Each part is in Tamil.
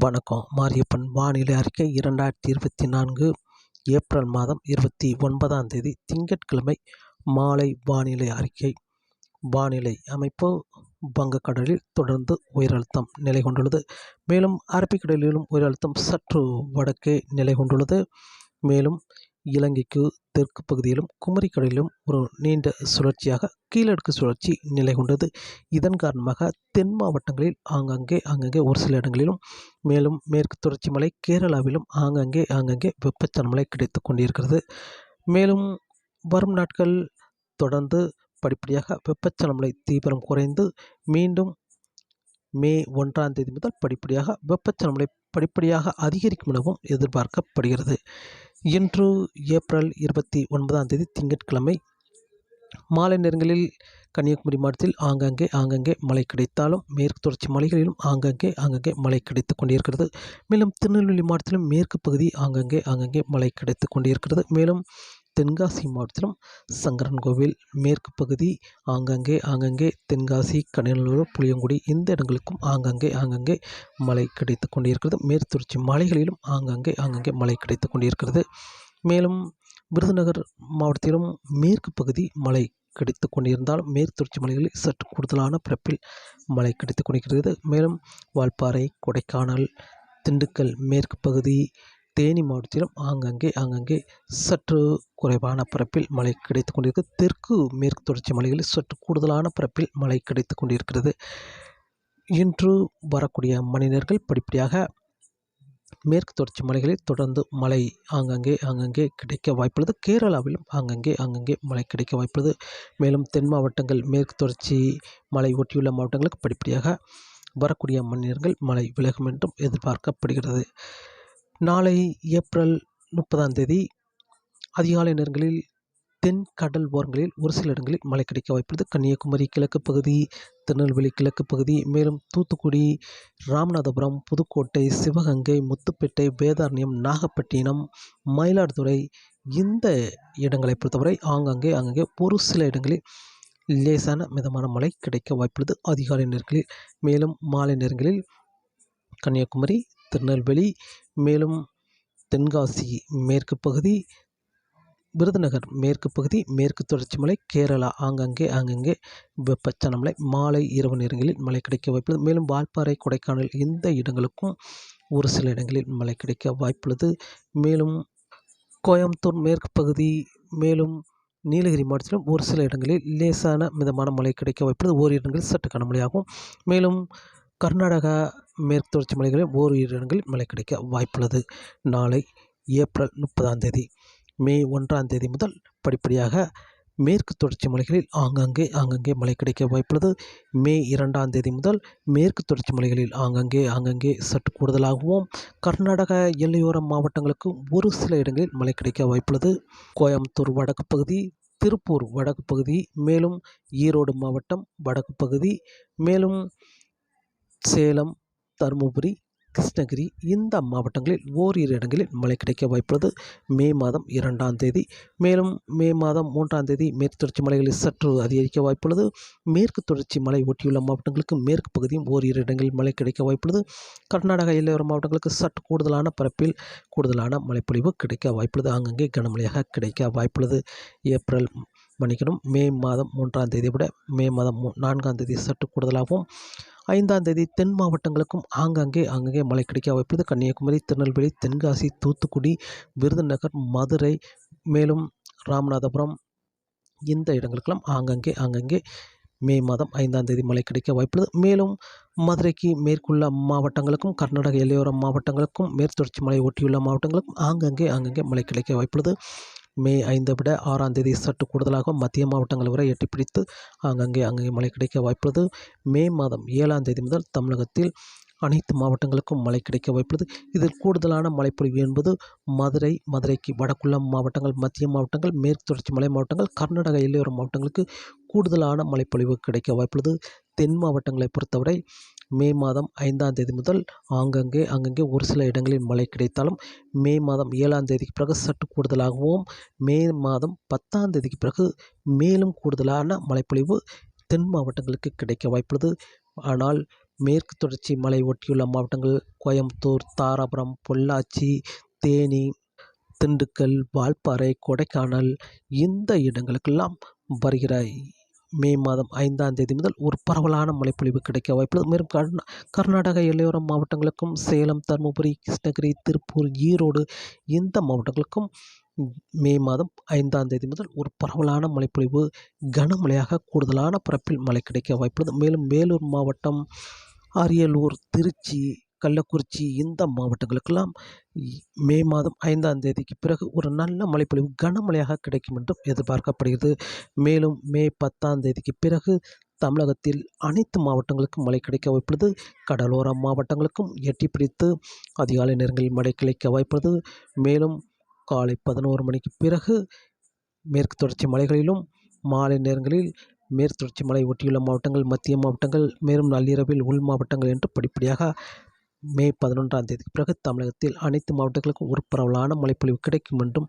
வணக்கம். மாரியப்பன் வானிலை அறிக்கை இரண்டாயிரத்தி இருபத்தி நான்கு ஏப்ரல் மாதம் இருபத்தி ஒன்பதாம் தேதி திங்கட்கிழமை மாலை வானிலை அறிக்கை. வானிலை அமைப்பு வங்கக்கடலில் தொடர்ந்து உயரழுத்தம் நிலை கொண்டுள்ளது மேலும் அரபிக்கடலிலும் உயரழுத்தம் சற்று வடக்கே நிலை கொண்டுள்ளது மேலும் இலங்கைக்கு தெற்கு பகுதியிலும் குமரிக்கடலிலும் ஒரு நீண்ட சுழற்சியாக கீழடுக்கு சுழற்சி நிலை கொண்டது. இதன் காரணமாக தென் மாவட்டங்களில் ஆங்காங்கே ஆங்காங்கே ஒரு சில இடங்களிலும் மேலும் மேற்கு தொடர்ச்சி மலை கேரளாவிலும் ஆங்காங்கே ஆங்காங்கே வெப்பச்சலமலை கிடைத்து கொண்டிருக்கிறது. மேலும் வரும் நாட்கள் தொடர்ந்து படிப்படியாக வெப்பச்சலமலை தீவிரம் குறைந்து மீண்டும் மே ஒன்றாம் தேதி முதல் படிப்படியாக வெப்பச்சலமலை படிப்படியாக அதிகரிக்கும் எனவும் எதிர்பார்க்கப்படுகிறது. இன்று ஏப்ரல் இருபத்தி ஒன்பதாம் தேதி திங்கட்கிழமை மாலை நேரங்களில் கன்னியாகுமரி மாவட்டத்தில் ஆங்காங்கே ஆங்காங்கே மழை கிடைத்தாலும் மேற்கு தொடர்ச்சி மலைகளிலும் ஆங்காங்கே ஆங்காங்கே மழை கிடைத்து கொண்டிருக்கிறது. மேலும் திருநெல்வேலி மாவட்டத்திலும் மேற்கு பகுதி ஆங்காங்கே ஆங்காங்கே மழை கிடைத்து கொண்டிருக்கிறது. மேலும் தென்காசி மாவட்டத்திலும் சங்கரன் கோவில் மேற்கு பகுதி ஆங்காங்கே ஆங்காங்கே தென்காசி கனியனூர் புளியங்குடி இந்த இடங்களுக்கும் ஆங்காங்கே ஆங்காங்கே மழை கிடைத்து கொண்டிருக்கிறது. மேற்குத்தொடர்ச்சி மலைகளிலும் ஆங்காங்கே ஆங்காங்கே மழை கிடைத்து கொண்டிருக்கிறது. மேலும் விருதுநகர் மாவட்டத்திலும் மேற்கு பகுதி மழை கிடைத்து கொண்டிருந்தாலும் மேற்குத்தொடர்ச்சி மலைகளில் சற்று கூடுதலான பிறப்பில் மழை கிடைத்து கொண்டிருக்கிறது. மேலும் வால்பாறை கொடைக்கானல் திண்டுக்கல் மேற்கு பகுதி தேனி மாவட்டத்திலும் ஆங்கங்கே ஆங்கங்கே சற்று குறைவான பரப்பில் மழை கிடைத்து கொண்டிருக்கு. தெற்கு மேற்கு தொடர்ச்சி மலைகளில் சற்று கூடுதலான பரப்பில் மழை கிடைத்து கொண்டிருக்கிறது. இன்று வரக்கூடிய மனிதர்கள் படிப்படியாக மேற்கு தொடர்ச்சி மலைகளில் தொடர்ந்து மழை ஆங்கங்கே ஆங்கங்கே கிடைக்க வாய்ப்புள்ளது. கேரளாவிலும் ஆங்கங்கே ஆங்கங்கே மழை கிடைக்க வாய்ப்புள்ளது. மேலும் தென் மாவட்டங்கள் மேற்கு தொடர்ச்சி மலை ஒட்டியுள்ள மாவட்டங்களுக்கு படிப்படியாக வரக்கூடிய மனிதர்கள் மழை விலகும் என்றும் எதிர்பார்க்கப்படுகிறது. நாளை ஏப்ரல் முப்பதாம் தேதி அதிகாலை நேரங்களில் தென் கடல் ஓரங்களில் ஒரு சில இடங்களில் மழை கிடைக்க வாய்ப்புள்ளது. கன்னியாகுமரி கிழக்கு பகுதி திருநெல்வேலி கிழக்கு பகுதி மேலும் தூத்துக்குடி ராமநாதபுரம் புதுக்கோட்டை சிவகங்கை முத்துப்பேட்டை வேதாரண்யம் நாகப்பட்டினம் மயிலாடுதுறை இந்த இடங்களை பொறுத்தவரை ஆங்காங்கே அங்கங்கே ஒரு சில இடங்களில் லேசான மிதமான மழை கிடைக்க வாய்ப்புள்ளது. அதிகாலை நேரங்களில் மேலும் மாலை நேரங்களில் கன்னியாகுமரி திருநெல்வேலி மேலும் தென்காசி மேற்கு பகுதி விருதுநகர் மேற்கு பகுதி மேற்கு தொடர்ச்சி மலை கேரளா ஆங்கங்கே ஆங்கங்கே வெப்பச்சலன மலை மாலை இரவு நேரங்களில் மழை கிடைக்க வாய்ப்புள்ளது. மேலும் வால்பாறை கொடைக்கானல் இந்த இடங்களுக்கும் ஒரு சில இடங்களில் மழை கிடைக்க வாய்ப்புள்ளது. மேலும் கோயம்புத்தூர் மேற்கு பகுதி மேலும் நீலகிரி மாவட்டத்திலும் ஒரு சில இடங்களில் லேசான மிதமான மழை கிடைக்க வாய்ப்புள்ளது. ஓரிரு இடங்களில் சற்று கனமழையாகும். மேலும் கர்நாடகா மேற்கு தொடர்ச்சி மலைகளில் ஓரிரு இடங்களில் மழை கிடைக்க வாய்ப்புள்ளது. நாளை ஏப்ரல் முப்பதாம் தேதி மே ஒன்றாம் தேதி முதல் படிப்படியாக மேற்கு தொடர்ச்சி மலைகளில் ஆங்காங்கே ஆங்காங்கே மழை கிடைக்க வாய்ப்புள்ளது. மே இரண்டாம் தேதி முதல் மேற்கு தொடர்ச்சி மலைகளில் ஆங்காங்கே ஆங்காங்கே சற்று கூடுதலாகவும் கர்நாடக எல்லையோர மாவட்டங்களுக்கு ஒரு சில இடங்களில் மழை கிடைக்க வாய்ப்புள்ளது. கோயம்புத்தூர் வடக்கு பகுதி திருப்பூர் வடக்கு பகுதி மேலும் ஈரோடு மாவட்டம் வடக்கு பகுதி மேலும் சேலம் தருமபுரி கிருஷ்ணகிரி இந்த மாவட்டங்களில் ஓரிரு இடங்களில் மழை கிடைக்க வாய்ப்புள்ளது. மே மாதம் இரண்டாம் தேதி மேலும் மே மாதம் மூன்றாம் தேதி மேற்கு தொடர்ச்சி மலைகளில் சற்று அதிகரிக்க வாய்ப்புள்ளது. மேற்கு தொடர்ச்சி மலை ஒட்டியுள்ள மாவட்டங்களுக்கு மேற்கு பகுதியும் ஓரிரு இடங்களில் மழை கிடைக்க வாய்ப்புள்ளது. கர்நாடக எல்லையோர மாவட்டங்களுக்கு சற்று கூடுதலான பரப்பில் கூடுதலான மழைப்பொழிவு கிடைக்க வாய்ப்புள்ளது. அங்கங்கே கனமழையாக கிடைக்க வாய்ப்புள்ளது. ஏப்ரல் மன்னிக்கணும் மே மாதம் மூன்றாம் தேதியை விட மே மாதம் நான்காம் தேதி சற்று கூடுதலாகவும் ஐந்தாம் தேதி தென் மாவட்டங்களுக்கும் ஆங்காங்கே ஆங்காங்கே மழை கிடைக்க வாய்ப்புள்ளது. கன்னியாகுமரி திருநெல்வேலி தென்காசி தூத்துக்குடி விருதுநகர் மதுரை மேலும் ராமநாதபுரம் இந்த இடங்களுக்கெல்லாம் ஆங்காங்கே ஆங்காங்கே மே மாதம் ஐந்தாம் தேதி மழை கிடைக்க வாய்ப்புள்ளது. மேலும் மதுரைக்கு மேற்குள்ள மாவட்டங்களுக்கும் கர்நாடக எல்லையோர மாவட்டங்களுக்கும் மேற்தொடர்ச்சி மலை ஒட்டியுள்ள மாவட்டங்களுக்கும் ஆங்காங்கே ஆங்காங்கே மழை கிடைக்க வாய்ப்புள்ளது. மே ஐந்தை விட ஆறாம் தேதி சற்று கூடுதலாக மத்திய மாவட்டங்கள் வரை எட்டி பிடித்து அங்கங்கே அங்கே மழை கிடைக்க வாய்ப்புள்ளது. மே மாதம் ஏழாம் தேதி முதல் தமிழகத்தில் அனைத்து மாவட்டங்களுக்கும் மழை கிடைக்க வாய்ப்புள்ளது. இதில் கூடுதலான மழைப்பொழிவு என்பது மதுரை மதுரைக்கு வடக்குள்ள மாவட்டங்கள் மத்திய மாவட்டங்கள் மேற்கு தொடர்ச்சி மலை மாவட்டங்கள் கர்நாடக எல்லையோர மாவட்டங்களுக்கு கூடுதலான மழைப்பொழிவு கிடைக்க வாய்ப்புள்ளது. தென் மாவட்டங்களை பொறுத்தவரை மே மாதம் ஐந்தாம் தேதி முதல் ஆங்கங்கே அங்கங்கே ஒரு சில இடங்களில் மழை கிடைத்தாலும் மே மாதம் ஏழாம் தேதிக்கு பிறகு சற்று கூடுதலாகவும் மே மாதம் பத்தாம் தேதிக்கு பிறகு மேலும் கூடுதலான மழைப்பொழிவு தென் மாவட்டங்களுக்கு கிடைக்க வாய்ப்புள்ளது. ஆனால் மேற்கு தொடர்ச்சி மலை ஒட்டியுள்ள மாவட்டங்கள் கோயம்புத்தூர் தாராபுரம் பொள்ளாச்சி தேனி திண்டுக்கல் வால்பாறை கொடைக்கானல் இந்த இடங்களுக்கெல்லாம் வருகிற மே மாதம் ஐந்தாம் தேதி முதல் ஒரு பரவலான மழைப்பொழிவு கிடைக்க வாய்ப்புள்ளது. மேலும் கர்நா கர்நாடக எல்லையோர மாவட்டங்களுக்கும் சேலம் தருமபுரி கிருஷ்ணகிரி திருப்பூர் ஈரோடு இந்த மாவட்டங்களுக்கும் மே மாதம் ஐந்தாம் தேதி முதல் ஒரு பரவலான மழைப்பொழிவு கனமழையாக கூடுதலான பரப்பில் மழை கிடைக்க வாய்ப்புள்ளது. மேலும் வேலூர் மாவட்டம் அரியலூர் திருச்சி கள்ளக்குறிச்சி இந்த மாவட்டங்களுக்கெல்லாம் இ- மே மாதம் ஐந்தாம் தேதிக்கு பிறகு ஒரு நல்ல மழைப்பொழிவு கனமழையாக கிடைக்கும் என்றும் எதிர்பார்க்கப்படுகிறது. மேலும் மே பத்தாம் தேதிக்கு பிறகு தமிழகத்தில் அனைத்து மாவட்டங்களுக்கும் மழை கிடைக்க வாய்ப்புள்ளது. கடலோர மாவட்டங்களுக்கும் எட்டி பிடித்து அதிகாலை நேரங்களில் மழை கிடைக்க வாய்ப்புள்ளது. மேலும் காலை பதினோரு மணிக்கு பிறகு மேற்கு தொடர்ச்சி மலைகளிலும் மாலை நேரங்களில் மேற்கு தொடர்ச்சி மலை ஒட்டியுள்ள மாவட்டங்கள் மத்திய மாவட்டங்கள் மேலும் நள்ளிரவில் உள் மாவட்டங்கள் என்று படிப்படியாக மே பதினொன்றாம் தேதிக்கு பிறகு தமிழகத்தில் அனைத்து மாவட்டங்களுக்கும் ஒரு பரவலான மழைப்பொழிவு கிடைக்கும் என்றும்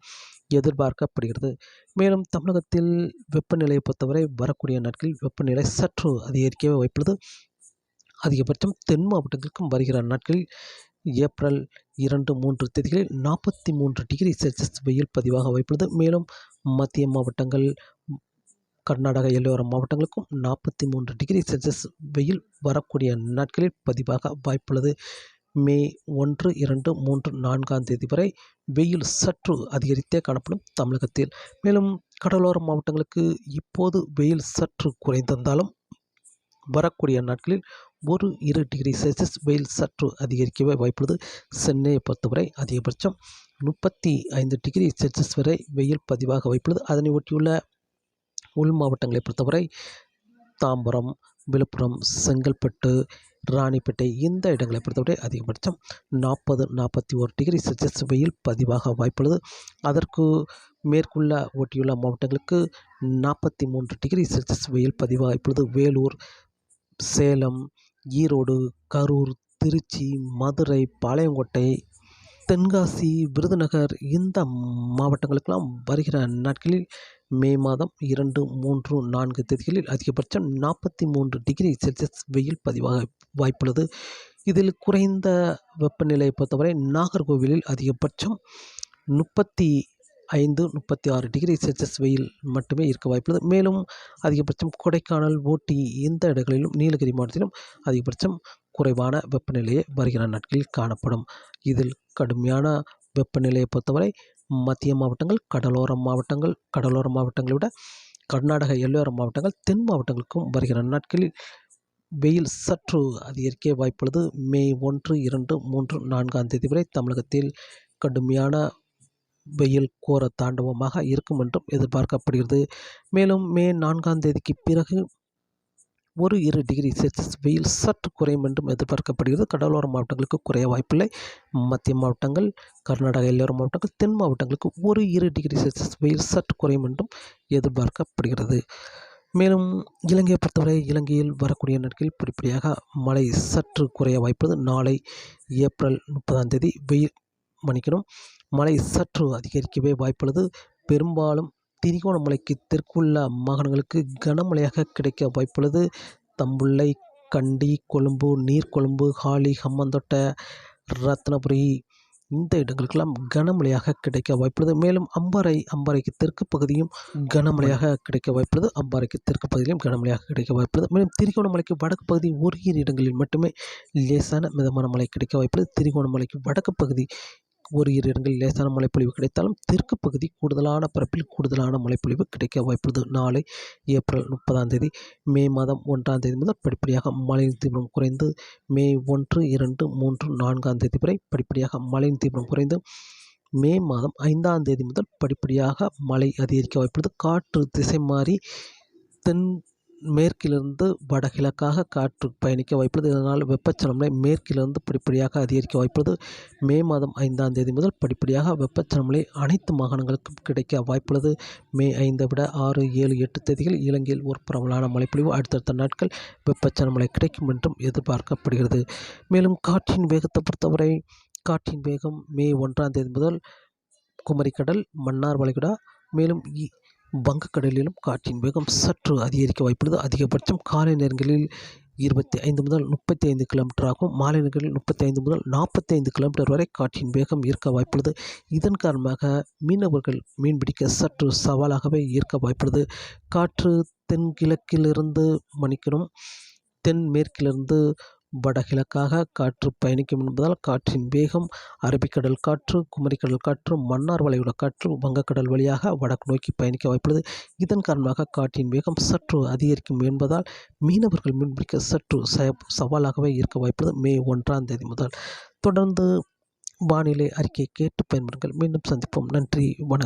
எதிர்பார்க்கப்படுகிறது. மேலும் தமிழகத்தில் வெப்பநிலையை பொறுத்தவரை வரக்கூடிய நாட்களில் வெப்பநிலை சற்று அதிகரிக்கவே வாய்ப்புள்ளது. அதிகபட்சம் தென் மாவட்டங்களுக்கும் வருகிற நாட்களில் ஏப்ரல் இரண்டு மூன்று தேதிகளில் நாற்பத்தி மூன்று டிகிரி செல்சியஸ் வெயில் பதிவாக வாய்ப்புள்ளது. மேலும் மத்திய மாவட்டங்கள் கர்நாடக எல்லோர மாவட்டங்களுக்கும் நாற்பத்தி மூன்று டிகிரி செல்சியஸ் வெயில் வரக்கூடிய நாட்களில் பதிவாக வாய்ப்புள்ளது. மே ஒன்று இரண்டு மூன்று நான்காம் தேதி வரை வெயில் சற்று அதிகரித்தே காணப்படும் தமிழகத்தில். மேலும் கடலோர மாவட்டங்களுக்கு இப்போது வெயில் சற்று குறைந்திருந்தாலும் வரக்கூடிய நாட்களில் ஒரு இரு டிகிரி செல்சியஸ் வெயில் சற்று அதிகரிக்கவே வாய்ப்புள்ளது. சென்னையை பொறுத்தவரை அதிகபட்சம் முப்பத்தி ஐந்து டிகிரி செல்சியஸ் வரை வெயில் பதிவாக வாய்ப்புள்ளது. அதனை ஒட்டியுள்ள உள் மாவட்டங்களை பொறுத்தவரை தாம்பரம் விழுப்புரம் செங்கல்பட்டு ராணிப்பேட்டை இந்த இடங்களை பொறுத்தவரை அதிகபட்சம் நாற்பது நாற்பத்தி ஒரு டிகிரி செல்சியஸ் வெயில் பதிவாக வாய்ப்புள்ளது. அதற்கு மேற்குள்ள ஒட்டியுள்ள மாவட்டங்களுக்கு நாற்பத்தி மூன்று டிகிரி செல்சியஸ் வெயில் பதிவாக வாய்ப்புள்ளது. வேலூர் சேலம் ஈரோடு கரூர் திருச்சி மதுரை பாளையங்கோட்டை தென்காசி விருதுநகர் இந்த மாவட்டங்களுக்கெல்லாம் வருகிற நாட்களில் மே மாதம் இரண்டு மூன்று நான்கு தேதிகளில் அதிகபட்சம் நாற்பத்தி மூன்று டிகிரி செல்சியஸ் வெயில் பதிவாக வாய்ப்புள்ளது. இதில் குறைந்த வெப்பநிலையை பொறுத்தவரை நாகர்கோவிலில் அதிகபட்சம் முப்பத்தி ஐந்து முப்பத்தி ஆறு டிகிரி செல்சியஸ் வெயில் மட்டுமே இருக்க வாய்ப்புள்ளது. மேலும் அதிகபட்சம் கொடைக்கானல் ஊட்டி இந்த இடங்களிலும் நீலகிரி மாவட்டத்திலும் அதிகபட்சம் குறைவான வெப்பநிலையே வருகிற நாட்களில் காணப்படும். இதில் கடுமையான வெப்பநிலையை பொறுத்தவரை மத்திய மாவட்டங்கள் கடலோர மாவட்டங்கள் கடலோர மாவட்டங்களை விட கர்நாடக எல்லோர மாவட்டங்கள் தென் மாவட்டங்களுக்கும் வருகிற நாட்களில் வெயில் சற்று அதிகரிக்க வாய்ப்புள்ளது. மே ஒன்று இரண்டு மூன்று நான்காம் தேதி வரை தமிழகத்தில் கடுமையான வெயில் கோர தாண்டவமாக இருக்கும் என்றும் எதிர்பார்க்கப்படுகிறது. மேலும் மே நான்காம் தேதிக்கு பிறகு ஒரு இரு டிகிரி செல்சியஸ் வெயில் சற்று குறையும் என்றும் எதிர்பார்க்கப்படுகிறது. கடலோர மாவட்டங்களுக்கு குறைய வாய்ப்பில்லை. மத்திய மாவட்டங்கள் கர்நாடக எல்லோர மாவட்டங்கள் தென் மாவட்டங்களுக்கு ஒரு இரு டிகிரி செல்சியஸ் வெயில் சற்று குறையும் என்றும் எதிர்பார்க்கப்படுகிறது. மேலும் இலங்கையை பொறுத்தவரை இலங்கையில் வரக்கூடிய நாட்களில் படிப்படியாக மழை சற்று குறைய வாய்ப்புள்ளது. நாளை ஏப்ரல் முப்பதாம் தேதி வெயில் மணிக்கணும் மழை சற்று அதிகரிக்கவே வாய்ப்புள்ளது. பெரும்பாலும் திரிகோணமலைக்கு தெற்குள்ள மாகாணங்களுக்கு கனமழையாக கிடைக்க வாய்ப்புள்ளது. தம்புள்ளை கண்டி கொழும்பு நீர்கொழும்பு ஹாலி ஹம்மந்தோட்டை ரத்னபுரி இந்த இடங்களுக்கெல்லாம் கனமழையாக கிடைக்க வாய்ப்புள்ளது. மேலும் அம்பாறை அம்பாறைக்கு தெற்கு பகுதியும் கனமழையாக கிடைக்க வாய்ப்புள்ளது. அம்பாறைக்கு தெற்கு பகுதியிலும் கனமழையாக கிடைக்க வாய்ப்புள்ளது. மேலும் திரிகோணமலைக்கு வடக்கு பகுதி ஒரு இரு இடங்களில் மட்டுமே லேசான மிதமான மழை கிடைக்க வாய்ப்புள்ளது. திரிகோணமலைக்கு வடக்கு பகுதி ஒரு இரு இடங்களில் லேசான மழைப்பொழிவு கிடைத்தாலும் தெற்கு பகுதி கூடுதலான பரப்பில் கூடுதலான மழைப்பொழிவு கிடைக்க வாய்ப்புள்ளது. நாளை ஏப்ரல் முப்பதாம் தேதி மே மாதம் ஒன்றாம் தேதி முதல் படிப்படியாக மழையின் தீவிரம் குறைந்து மே ஒன்று இரண்டு மூன்று நான்காம் தேதி வரை படிப்படியாக மழையின் தீவிரம் குறைந்து மே மாதம் ஐந்தாம் தேதி முதல் படிப்படியாக மழை அதிகரிக்க வாய்ப்புள்ளது. காற்று திசை மாறி தென் மேற்கிலிருந்து வடகிழக்காக காற்று பயணிக்க வாய்ப்புள்ளது. இதனால் வெப்பச்சலனை மேற்கிலிருந்து படிப்படியாக அதிகரிக்க வாய்ப்புள்ளது. மே மாதம் ஐந்தாம் தேதி முதல் படிப்படியாக வெப்பச்சலனை அனைத்து மாகாணங்களுக்கும் கிடைக்க வாய்ப்புள்ளது. மே ஐந்தை விட ஆறு ஏழு எட்டு தேதிகள் இலங்கையில் ஒரு பரவலான மழைப்பொழிவு அடுத்தடுத்த நாட்கள் வெப்பச்சலமலை கிடைக்கும் என்றும் எதிர்பார்க்கப்படுகிறது. மேலும் காற்றின் வேகத்தை பொறுத்தவரை காற்றின் வேகம் மே ஒன்றாம் தேதி முதல் குமரிக்கடல் மன்னார் வளைகுடா மேலும் இ- வங்கக்கடலிலும் காற்றின் வேகம் சற்று அதிகரிக்க வாய்ப்புள்ளது. அதிகபட்சம் காலை நேரங்களில் இருபத்தி ஐந்து முதல் முப்பத்தி ஐந்து கிலோமீட்டர் ஆகும். மாலை நேரங்களில் முப்பத்தி ஐந்து முதல் நாற்பத்தி ஐந்து கிலோமீட்டர் வரை காற்றின் வேகம் இருக்க வாய்ப்புள்ளது. இதன் காரணமாக மீனவர்கள் மீன்பிடிக்க சற்று சவாலாகவே இருக்க வாய்ப்புள்ளது. காற்று தென்கிழக்கிலிருந்து மணிக்கணும் தென்மேற்கிலிருந்து வடகிழக்காக காற்று பயணிக்கும் என்பதால் காற்றின் வேகம் அரபிக்கடல் காற்று குமரிக்கடல் காற்று மன்னார் வளைகுடா காற்று வங்கக்கடல் வழியாக வடக்கு நோக்கி பயணிக்க வாய்ப்புள்ளது. இதன் காரணமாக காற்றின் வேகம் சற்று அதிகரிக்கும் என்பதால் மீனவர்கள் மீன்பிடிக்க சற்று ச சவாலாகவே இருக்க வாய்ப்புள்ளது. மே ஒன்றாம் தேதி முதல். தொடர்ந்து வானிலை அறிக்கை கேட்டு பயன்படுங்கள் மீண்டும் சந்திப்போம். நன்றி. வணக்கம்.